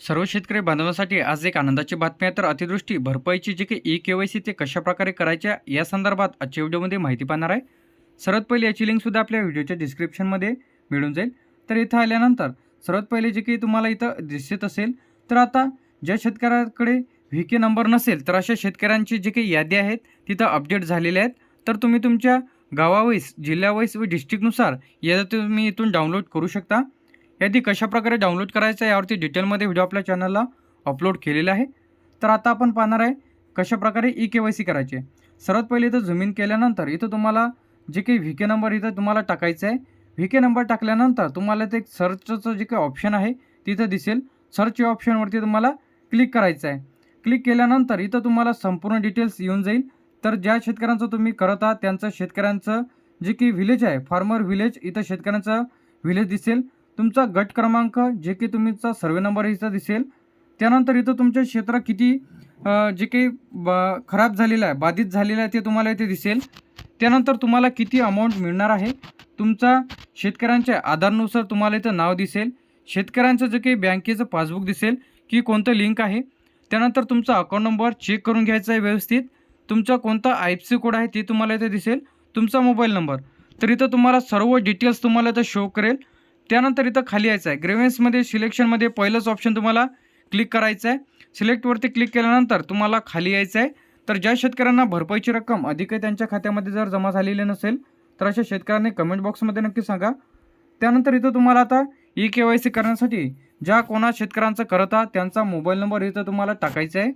सर्व शेतकरी बांधवांसाठी आज एक आनंदाची बातमी आहे. तर अतिदृष्टी भरपाईची जे काही ई के वाय सी ते कशाप्रकारे करायच्या या संदर्भात आजच्या व्हिडिओमध्ये माहिती पाहणार आहे. सर्वात पहिले याची लिंकसुद्धा आपल्या व्हिडिओच्या डिस्क्रिप्शनमध्ये मिळून जाईल. तर इथं आल्यानंतर सर्वात पहिले जे काही तुम्हाला इथं दिसत असेल तर आता ज्या शेतकऱ्याकडे व्ही के नंबर नसेल तर अशा शेतकऱ्यांची जी काही यादी आहेत तिथं अपडेट झालेल्या आहेत. तर तुम्ही तुमच्या गावावाईस जिल्ह्यावाईस व डिस्ट्रिक्टनुसार यादी तुम्ही इथून डाउनलोड करू शकता. यादी कशाप्रकारे डाउनलोड करायचं आहे यावरती डिटेलमध्ये व्हिडिओ आपल्या चॅनलला अपलोड केलेला आहे. तर आता आपण पाहणार आहे कशाप्रकारे ई के वाय सी करायचे. सर्वात पहिले इथं झूम इन केल्यानंतर इथं तुम्हाला जे काही व्ही के नंबर इथं तुम्हाला टाकायचं आहे. व्ही के नंबर टाकल्यानंतर तुम्हाला ते सर्चचं जे काही ऑप्शन आहे तिथं दिसेल. सर्च या ऑप्शनवरती तुम्हाला क्लिक करायचं आहे. क्लिक केल्यानंतर इथं तुम्हाला संपूर्ण डिटेल्स येऊन जाईल. तर ज्या शेतकऱ्यांचं तुम्ही करत आहात त्यांचं शेतकऱ्यांचं जे की व्हिलेज आहे फार्मर व्हिलेज इथं शेतकऱ्यांचं व्हिलेज दिसेल. तुमचा गट क्रमांक जे की तुमचा सर्वे नंबर हिचा दिसेल. त्यानंतर इथं तुमचे क्षेत्र किती जे काही ब खराब झालेलं आहे बाधित झालेलं आहे ते तुम्हाला इथे दिसेल. त्यानंतर तुम्हाला किती अमाऊंट मिळणार आहे? तुमचा शेतकऱ्यांच्या आधारनुसार तुम्हाला इथं नाव दिसेल. शेतकऱ्यांचं जे काही बँकेचं पासबुक दिसेल की कोणतं लिंक आहे. त्यानंतर तुमचा अकाउंट नंबर चेक करून घ्यायचा आहे व्यवस्थित. तुमचा कोणता आय एफ सी कोड आहे ते तुम्हाला इथे दिसेल. तुमचा मोबाईल नंबर तर इथं तुम्हाला सर्व डिटेल्स तुम्हाला इथं शो करेल. त्यानंतर इथं खाली यायचं आहे ग्रेव्हन्समध्ये सिलेक्शनमध्ये पहिलंच ऑप्शन तुम्हाला क्लिक करायचं आहे सिलेक्टवरती क्लिक केल्यानंतर तुम्हाला खाली यायचं आहे तर ज्या शेतकऱ्यांना भरपाईची रक्कम अधिक आहे त्यांच्या खात्यामध्ये जर जमा झालेली नसेल तर अशा शेतकऱ्यांनी कमेंट बॉक्समध्ये नक्की सांगा. त्यानंतर इथं तुम्हाला आता ई के वाय सी करण्यासाठी ज्या कोणा शेतकऱ्यांचं करत आहात त्यांचा मोबाईल नंबर इथं तुम्हाला टाकायचा आहे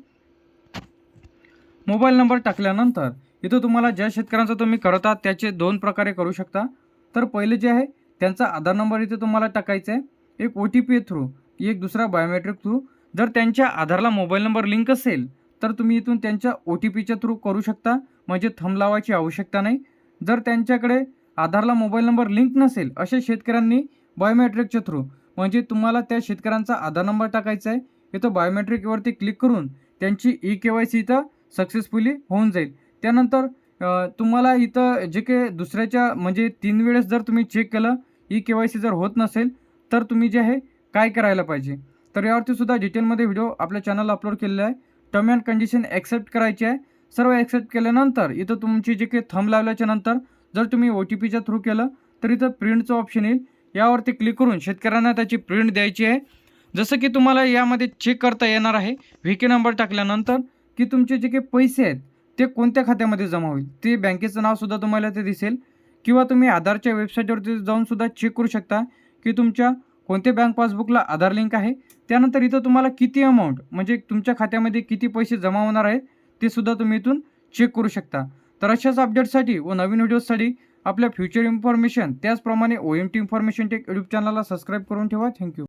मोबाईल नंबर टाकल्यानंतर इथं तुम्हाला ज्या शेतकऱ्यांचं तुम्ही करत आहात त्याचे दोन प्रकारे करू शकता. तर पहिले जे आहे त्यांचा आधार नंबर इथे तुम्हाला टाकायचा आहे. एक ओ टी पी थ्रू एक दुसरा बायोमेट्रिक थ्रू जर त्यांच्या आधारला मोबाईल नंबर लिंक असेल तर तुम्ही इथून त्यांच्या ओ टी पीच्या थ्रू करू शकता. म्हणजे थंब लावायची आवश्यकता नाही. जर त्यांच्याकडे आधारला मोबाईल नंबर लिंक नसेल अशा शेतकऱ्यांनी बायोमेट्रिकच्या थ्रू म्हणजे तुम्हाला त्या शेतकऱ्यांचा आधार नंबर टाकायचा आहे. इथं बायोमेट्रिकवरती क्लिक करून त्यांची ई के वाय सी इथं सक्सेसफुली होऊन जाईल. त्यानंतर तुम्हाला इथं जे काही दुसऱ्याच्या म्हणजे तीन वेळेस जर तुम्ही चेक केलं ई के वाय सी जर होत नसेल तर तुम्ही जे आहे काय करायला पाहिजे? तर यावरती सुद्धा डिटेलमध्ये व्हिडिओ आपल्या चॅनलला अपलोड केलेला आहे. टर्म अँड कंडिशन ॲक्सेप्ट करायची आहे. सर्व ॲक्सेप्ट केल्यानंतर इथं तुमची जे काही थंब लावल्याच्या नंतर जर तुम्ही ओ टी पीच्या थ्रू केलं तर इथं प्रिंटचं ऑप्शन येईल. यावरती क्लिक करून शेतकऱ्यांना त्याची प्रिंट द्यायची आहे. जसं की तुम्हाला यामध्ये चेक करता येणार आहे. व्ही के नंबर टाकल्यानंतर की तुमचे जे काही पैसे आहेत ते कोणत्या खात्यामध्ये जमा होईल? ते बँकेचं नावसुद्धा तुम्हाला ते दिसेल. किंवा तुम्ही आधारच्या वेबसाईटवरती जाऊनसुद्धा चेक करू शकता की तुमच्या कोणत्या बँक पासबुकला आधार लिंक आहे. त्यानंतर इथं तुम्हाला किती अमाऊंट म्हणजे तुमच्या खात्यामध्ये किती पैसे जमा होणार आहेत ते सुद्धा तुम्ही इथून चेक करू शकता. तर अशाच अपडेटसाठी व नवीन व्हिडिओसाठी आपल्या फ्युचर इन्फॉर्मेशन त्याचप्रमाणे O M T information tech YouTube चॅनलला सबस्क्राईब करून ठेवा. Thank you